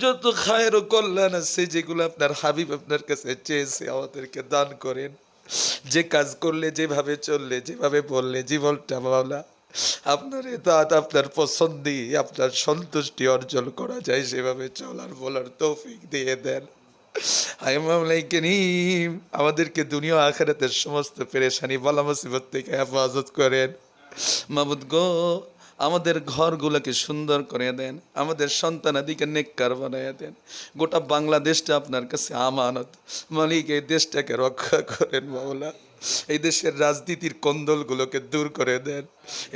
যত খায়ের কল্যাণ আছে, যেগুলো আপনার হাবিব আপনার কাছে চেয়েছে, আমাদেরকে দান করেন। যে কাজ করলে, যেভাবে চললে, যেভাবে বললে জীবনটা মাওলা, আপনার দাঁত, আপনার পছন্দই, আপনার সন্তুষ্টি অর্জন করা যায়, সেভাবে চলার, বলার তৌফিক দিয়ে দেন। মামলাই করিম, আমাদেরকে দুনিয়া আখেরাতের সমস্ত পেরেশানি, বলা মুসিবত থেকে হেফাজত করেন। মাবুদ গো আমাদের ঘরগুলোকে সুন্দর করে দেন, আমাদের সন্তানাদিকে নেককার বানায় দেন। গোটা বাংলাদেশটা আপনার কাছে আমানত। মালিক, এই দেশটাকে রক্ষা করেন মাওলা। এই দেশের রাজনীতির কন্দলগুলোকে দূর করে দেন।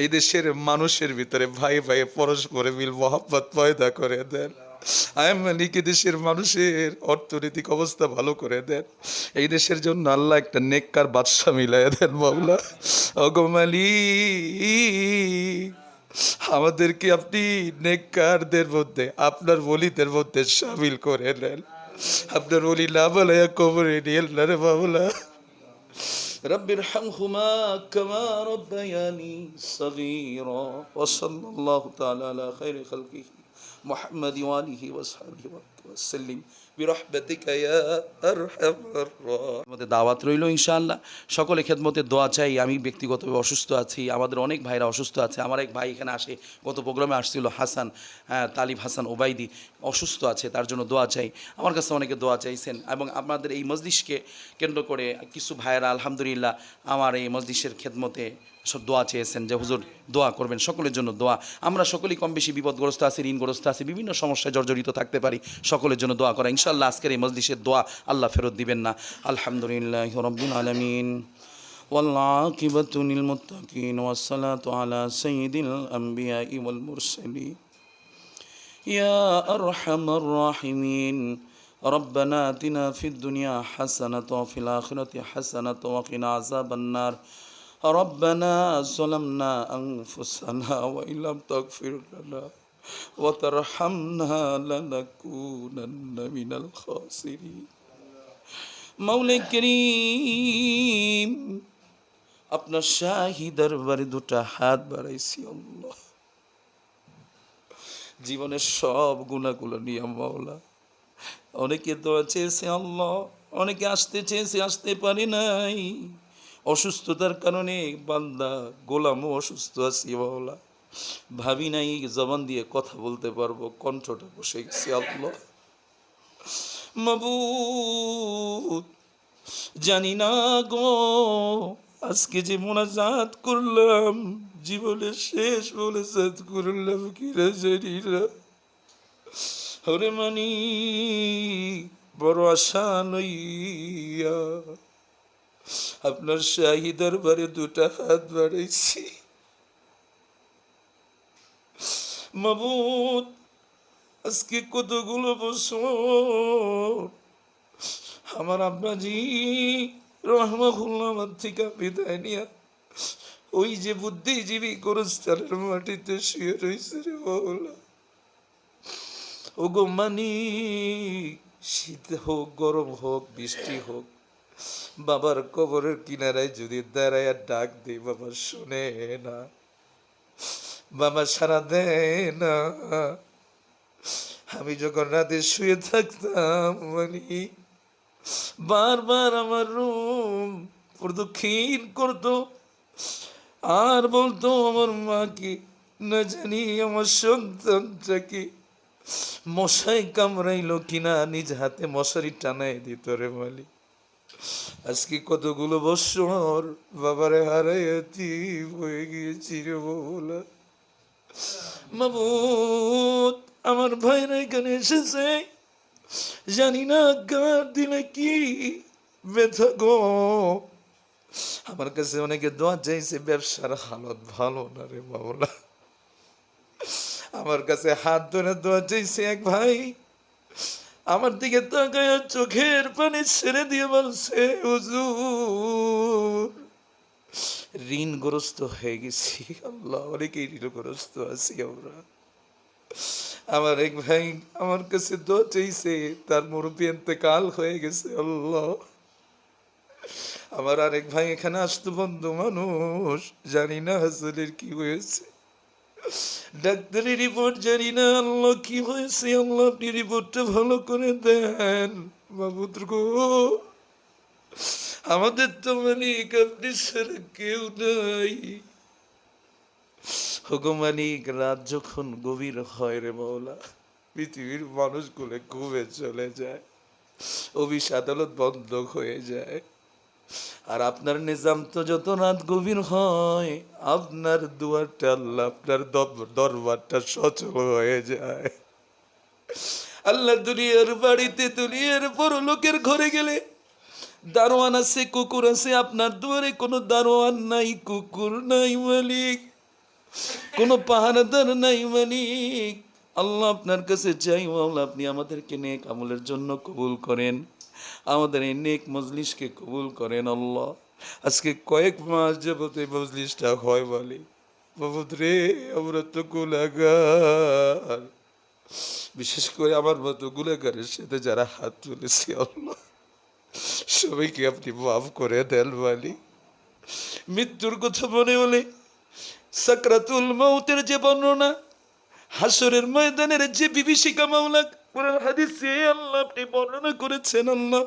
এই দেশের মানুষের ভিতরে ভাই ভাই পরস্পরে মিল, মহাব্বত পয়দা করে দেন। মালিক দেশের মানুষের অর্থনৈতিক অবস্থা ভালো করে দেন। এই দেশের জন্য আল্লাহ একটা নেককার বাদশা মিলাই দেন মাওলা। অগো মালিক আমাদেরকে আপনি নেককারদের মধ্যে আপনার বলিদের মধ্যে সামিল করে নেন আপনার বলি না বলে কবরে নিয়ে রে বাবলা رب ارحمهما كما ربياني صغيرا وصلى الله تعالى على خير خلقه محمد وآله وصحبه وسلم ওয়াসাল্লিম দাওয়াত রইল ইনশাআল্লাহ। সকলে খেদমতে দোয়া চাই, আমি ব্যক্তিগতভাবে অসুস্থ আছি, আমাদের অনেক ভাইরা অসুস্থ আছে। আমার এক ভাই এখানে আসে, গত প্রোগ্রামে আসছিল হাসান তালিব হাসান ওবাইদি, অসুস্থ আছে, তার জন্য দোয়া চাই। আমার কাছে অনেকে দোয়া চাইছেন এবং আপনাদের এই মজলিসকে কেন্দ্র করে কিছু ভাইয়েরা, আলহামদুলিল্লাহ, আমার এই মজলিসের খেদমতে সব দোয়া চেয়েছেন যে, হুজুর, দোয়া করবেন, সকলের জন্য দোয়া। আমরা সকলেই কম বেশি বিপদগ্রস্ত আছি, ঋণগ্রস্ত আছি, বিভিন্ন সমস্যায় জর্জরিত থাকতে পারি। সকলের জন্য দোয়া করা ইনশাআল্লাহ আজকের এই মজলিসের দোয়া আল্লাহ ফেরত দিবেন না আলহামদুলিল্লাহ রব্বুল আলমিন والعاقبة للمتقين والصلاة على سيد الأنبياء والمرسلين يا أرحم الراحمين ربنا آتنا في الدنيا حسنة وفي الآخرة حسنة وقنا عذاب النار ربنا ظلمنا أنفسنا وإن لم تغفر لنا وترحمنا لنكونن من الخاسرين মৌলে করিম আপনার শাহী দরবারে দুটা হাত বাড়াইছি আল্লাহ জীবনের সব গুণাগুলো নিয়ে মাওলা অনেকে দোয়া চেয়েছে আল্লাহ অনেকে আসতে চেয়েছে আসতে পারে নাই অসুস্থতার কারণে বান্দা গোলামও অসুস্থ আছি মাওলা ভাবি নাই, জবান দিয়ে কথা বলতে পারব, কণ্ঠটা বসে গেছি আল্লাহ। জানি না গো, আজকে যে মোনাজাত করলাম, জীবনের শেষ মোনাজাত করলাম কিরা জানি না। হরে মানি, বড় আশা লইয়া আপনার শাহী দরবারে দুটা হাত বাড়াইছি। আজকে কতগুলো বছর আমার আব্বাজি থেকে বিদায় নিয়া ওই যে বুদ্ধিজীবী মাটিতে শুয়ে রয়েছে রে মানি, শীত হোক, গরম হোক, বৃষ্টি হোক, বাবার কবরের কিনারায় যদি দাঁড়ায় ডাক দিই, বাবা শুনে না। বাবা সারা দেয় না। আমি যখন রাতে শুয়ে থাকতাম মানে বারবার আমার রুম প্রদক্ষিণ করতো। আর বলতো আমার মাকে, না জানি আমার সন্তানটাকে মশাই কামড়াইলো কিনা, নিজ হাতে মশারি টানাই দিত রে মালি। আজকে কতগুলো বছর বাবারে হারাইয়াতি হয়ে গিয়েছি রে বলা মাবুত আমার ভাইরা এখানে এসেছে। জানি না গার দিলে কি ব্যথা গো। আমার কাছে অনেকে দোয়া চাইছে, ব্যবসার হালত ভালো না রে বাবলা আমার কাছে হাত ধরে দোয়া চাইছে এক ভাই। আমার দিকে তাকায় চোখের পানি ছেড়ে দিয়ে বলছে, হুজুর ঋণগ্রস্ত হয়ে গেছি। আল্লাহ, অনেকেই ঋণগ্রস্ত আছি আমরা। আমার এক ভাই আমার কাছে দোয়া চাইছে, তার মুরব্বী কাল হয়ে গেছে, আল্লাহ। আমার আরেক ভাই এখানে আসতো, বন্ধু মানুষ, জানি না হাসলের কি হয়েছে। ডাক্তারের রিপোর্ট জানি না, আল্লাহ কি হয়েছে, আল্লাহ আপনি রিপোর্টটা ভালো করে দেন। বাবুদ্র গো আমাদের তো মালিক আপনি ছাড়া কেউ নাই। হুগো মালিক রাত যখন গভীর হয় রে মৌলা, পৃথিবীর মানুষগুলো ঘুমে চলে যায়, অফিস আদালত বন্ধ হয়ে যায়। আর আপনার নিজাম তো যত রাত গভীর হয়, আপনার দুয়ারটা আল্লাহ, আপনার দর- দরবারটা সচল হয়ে যায়। আল্লাহ দুনিয়ার বাড়িতে দুনিয়ার বড় লোকের ঘরে গেলে দারোয়ান আছে, কুকুর আছে, আপনার দুয়ারে কোনো দারোয়ান নাই, কুকুর নাই মালিক। কোনো পাহারাদার নাই মালিক। আল্লাহ আপনার কাছে চাই, আল্লাহ আপনি আমাদেরকে নেক আমলের জন্য কবুল করেন। আমাদের এই নেক মজলিসকে কবুল করেন আল্লাহ। আজকে কয়েক মাস যাবত এই মজলিসটা হয় বলে। বাবুদ রে, আমরা তো গুলাগার বিশেষ করে আমার মতো গুলাগারের সাথে যারা হাত তুলেছে আল্লাহ। সবাইকে আপনি মাফ করে দেন মালিক মৃত্যুর কথা মনে হলে সাকরাতুল মৌতের যে বর্ণনা, হাসরের ময়দানের যে বিভীষিকা মাওলা, কোরআন, হাদিসে আল্লাহ আপনি বর্ণনা করেছেন, আল্লাহ।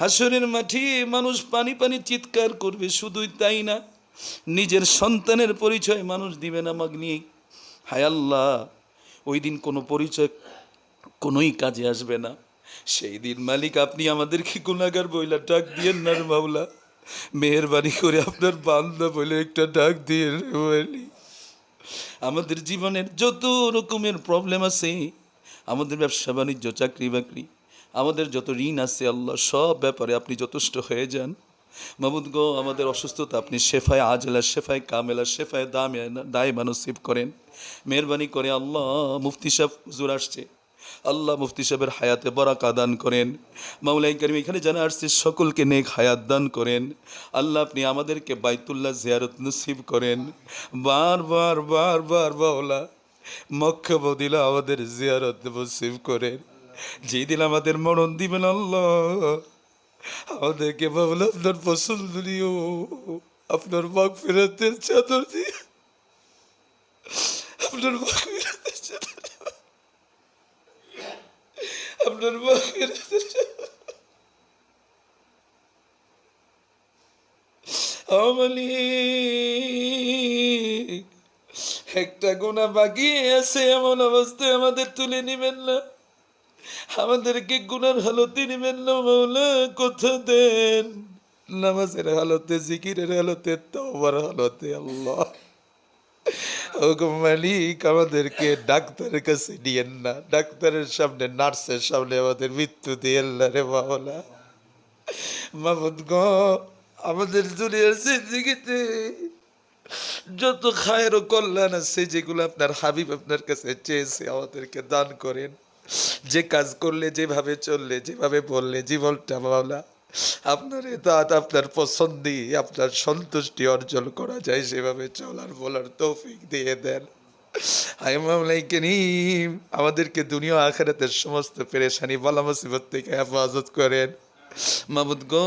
হাসরের মাঠে মানুষ পানি পানি চিৎকার করবে, শুধুই তাই না, নিজের সন্তানের পরিচয় মানুষ দিবে না মাগনি হায় আল্লাহ, ওই দিন কোনো পরিচয় কোনোই কাজে আসবে না। সেই দিন মালিক, আপনি আমাদেরকে গুণাগার বইলা ডাক দিয়েন না রে মাওলা। মেহরবানি করে আপনার বান্দা বলে একটা ডাক দিয়ে আমাদের জীবনের যত রকমের প্রবলেম আছে, আমাদের ব্যবসা, বাণিজ্য, চাকরি, বাকরি, আমাদের যত ঋণ আছে আল্লাহ, সব ব্যাপারে আপনি যথেষ্ট হয়ে যান। মাহমুদ গো, আমাদের অসুস্থতা, আপনি শেফায় আজলা, শেফায় কামেলা, শেফায় দামে, দায় মানসিব করেন। মেহরবানি করে আল্লাহ, মুফতি সাহেব হুজুর আসছে। আল্লাহ মুফতি সাহেবের হায়াতে বরাকা দান করেন। মাওলাই করিম এখানে জানা আসছে, সকলকে নেক হায়াত দান করেন। আল্লাহ আপনি আমাদেরকে বাইতুল্লাহ জিয়ারত নসিব করেন। বারবার বারবার বাওলা মক্ষ বদিলা আমাদের জিয়ারত নসিব করেন। যেই দিন আমাদের মরণ দিবেন আল্লাহ, আমাদেরকে বাবলা আপনার পছন্দ নিও, আপনার মাগ ফেরাতের চাদর দিয়ে, আপনার মাগ ফেরাতের চাদর আপনার আমলি একটা গোনা বাকি আছে এমন অবস্থায় আমাদের তুলে নিবেন না আমাদেরকে গুনার হালতে নিবেন না মৌলা কোথা দেন নামাজের হালতে জিকিরের হালতে তওবার হালতে আল্লাহ মালিক, আমাদেরকে ডাক্তারের কাছে নিয়েন না। ডাক্তারের সামনে, নার্সের সামনে আমাদের মৃত্যু দিয়েন রে মাওলা। মাহমুদ গ, আমাদের দুনিয়ার জিন্দিগিতে যত খায়ের ও কল্যাণ আছে, যেগুলো আপনার হাবিব আপনার কাছে চেয়েছে, আমাদেরকে দান করেন। যে কাজ করলে, যেভাবে চললে, যেভাবে বললে, জীবনটা মাওলা। আপনার দাঁত, আপনার পছন্দি, আপনার সন্তুষ্টি অর্জন করা যায় সেভাবে চলার বলার তৌফিক দিয়ে দেন। আমাদেরকে দুনিয়া আখেরাতের সমস্ত পেরেশানি, বালা মুসিবত থেকে হেফাজত করেন। মাবুদ গো,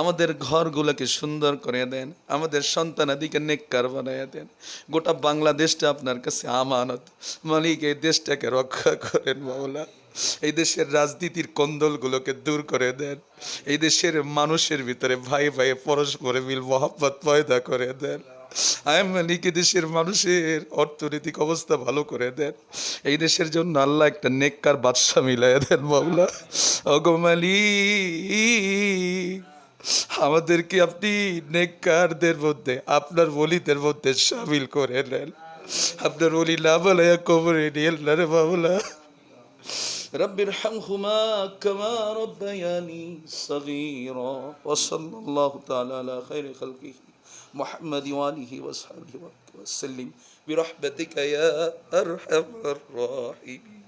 আমাদের ঘরগুলোকে সুন্দর করে দেন, আমাদের সন্তানাদিকে নেককার বানায় দেন। গোটা বাংলাদেশটা আপনার কাছে আমানত। মালিক এই দেশটাকে রক্ষা করেন, মাওলা। এই দেশের রাজনীতির কন্দলগুলোকে দূর করে দেন। এই দেশের মানুষের ভিতরে ভাই ভাই পরস্পরে মিল, মহাব্বত পয়দা করে দেন। মালিক দেশের মানুষের অর্থনৈতিক অবস্থা ভালো করে দেন। এই দেশের জন্য আল্লাহ একটা নেককার বাদশা মিলাই দেন, মাওলা। অগো মালিক, আমাদেরকে আপনি নেককারদের মধ্যে, আপনার বলিদের মধ্যে সামিল করে নেন। আপনার বলি না বলে কবরে নিয়ে বাবলা رب ارحمهما كما ربياني صغيرا وصلى الله تعالى على خير خلقه محمد وآله وصحبه وسلم. برحمتك يا أرحم الراحمين.